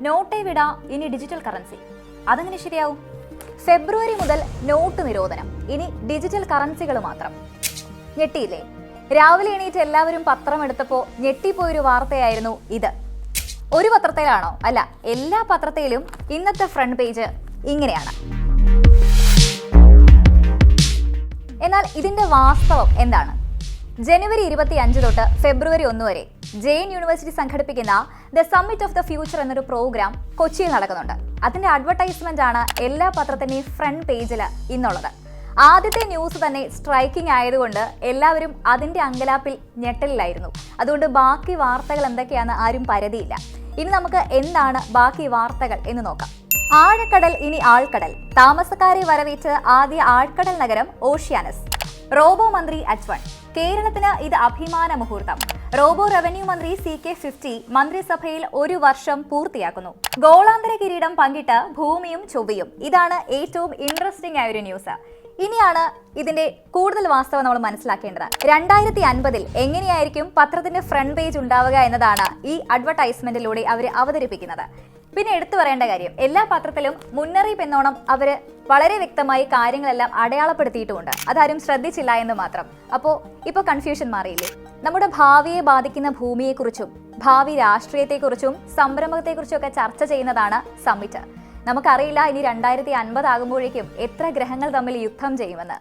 നോട്ടേ വിട ഇനി digital currency അതെങ്ങനെ ശരിയാവും? ഫെബ്രുവരി മുതൽ നോട്ട് നിരോധനം ഇനി ഡിജിറ്റൽ കറൻസികൾ മാത്രം. ഞെട്ടിയില്ലേ? രാവിലെ എണീറ്റ് എല്ലാവരും പത്രം എടുത്തപ്പോൾ ഞെട്ടിപ്പോയൊരു വാർത്തയായിരുന്നു ഇത്. ഒരു പത്രത്തിലാണോ? അല്ല എല്ലാ പത്രത്തിലും ഇന്നത്തെ ഫ്രണ്ട് പേജ് ഇങ്ങനെയാണ്. എന്നാൽ ഇതിന്റെ വാസ്തവം എന്താണ്? ജനുവരി ഇരുപത്തി അഞ്ച് തൊട്ട് ഫെബ്രുവരി ഒന്ന് വരെ ജെയിൻ യൂണിവേഴ്സിറ്റി സംഘടിപ്പിക്കുന്ന the summit of the future എന്നൊരു പ്രോഗ്രാം കൊച്ചിയിൽ നടക്കുന്നുണ്ട്. അതിന്റെ അഡ്വർടൈസ്മെന്റ് ആണ് എല്ലാ പത്രത്തിന്റെയും ഫ്രണ്ട് പേജിൽ ഇന്നുള്ളത്. ആദ്യത്തെ ന്യൂസ് തന്നെ സ്ട്രൈക്കിംഗ് ആയതുകൊണ്ട് എല്ലാവരും അതിന്റെ അങ്കലാപ്പിൽ ഞെട്ടലിലായിരുന്നു. അതുകൊണ്ട് ബാക്കി വാർത്തകൾ എന്തൊക്കെയാണെന്ന് ആരും പരതിയില്ല ഇനി നമുക്ക് എന്താണ് ബാക്കി വാർത്തകൾ എന്ന് നോക്കാം. ആഴക്കടൽ ഇനി ആൾക്കടൽ. താമസക്കാരെ വരവേറ്റ് ആദ്യ ആഴ്ക്കടൽ നഗരം ഓഷ്യാനസ്. റോബോ മന്ത്രി അച്വൺ കേരളത്തിന് ഇത് അഭിമാന മുഹൂർത്തം. റോബോ റവന്യൂ മന്ത്രി സി കെ ഫിഫ്റ്റി മന്ത്രിസഭയിൽ ഒരു വർഷം പൂർത്തിയാക്കുന്നു. ഗോളാന്തര കിരീടം പങ്കിട്ട് ഭൂമിയും ചൊവ്വയും. ഇതാണ് ഏറ്റവും ഇൻട്രസ്റ്റിംഗ് ആയ ഒരു ന്യൂസ് ഇനിയാണ് ഇതിന്റെ കൂടുതൽ വാസ്തവം നമ്മൾ മനസ്സിലാക്കേണ്ടത്. രണ്ടായിരത്തി അൻപതിൽ എങ്ങനെയായിരിക്കും പത്രത്തിന്റെ ഫ്രണ്ട് പേജ് ഉണ്ടാവുക എന്നതാണ് ഈ അഡ്വർടൈസ്മെന്റിലൂടെ അവർ അവതരിപ്പിക്കുന്നത്. പിന്നെ എടുത്തു പറയേണ്ട കാര്യം എല്ലാ പത്രത്തിലും മുന്നറിയിപ്പ് എന്നോണം അവർ വളരെ വ്യക്തമായി കാര്യങ്ങളെല്ലാം അടയാളപ്പെടുത്തിയിട്ടുമുണ്ട് അതാരും ശ്രദ്ധിച്ചില്ല എന്ന് മാത്രം. അപ്പോൾ ഇപ്പോൾ കൺഫ്യൂഷൻ മാറിയില്ലേ? നമ്മുടെ ഭാവിയെ ബാധിക്കുന്ന ഭൂമിയെക്കുറിച്ചും ഭാവി രാഷ്ട്രീയത്തെക്കുറിച്ചും സംരംഭത്തെക്കുറിച്ചും ഒക്കെ ചർച്ച ചെയ്യുന്നതാണ് സമ്മിറ്റ് നമുക്കറിയില്ല ഇനി രണ്ടായിരത്തി അൻപത് ആകുമ്പോഴേക്കും എത്ര ഗ്രഹങ്ങൾ തമ്മിൽ യുദ്ധം ചെയ്യുമെന്ന്.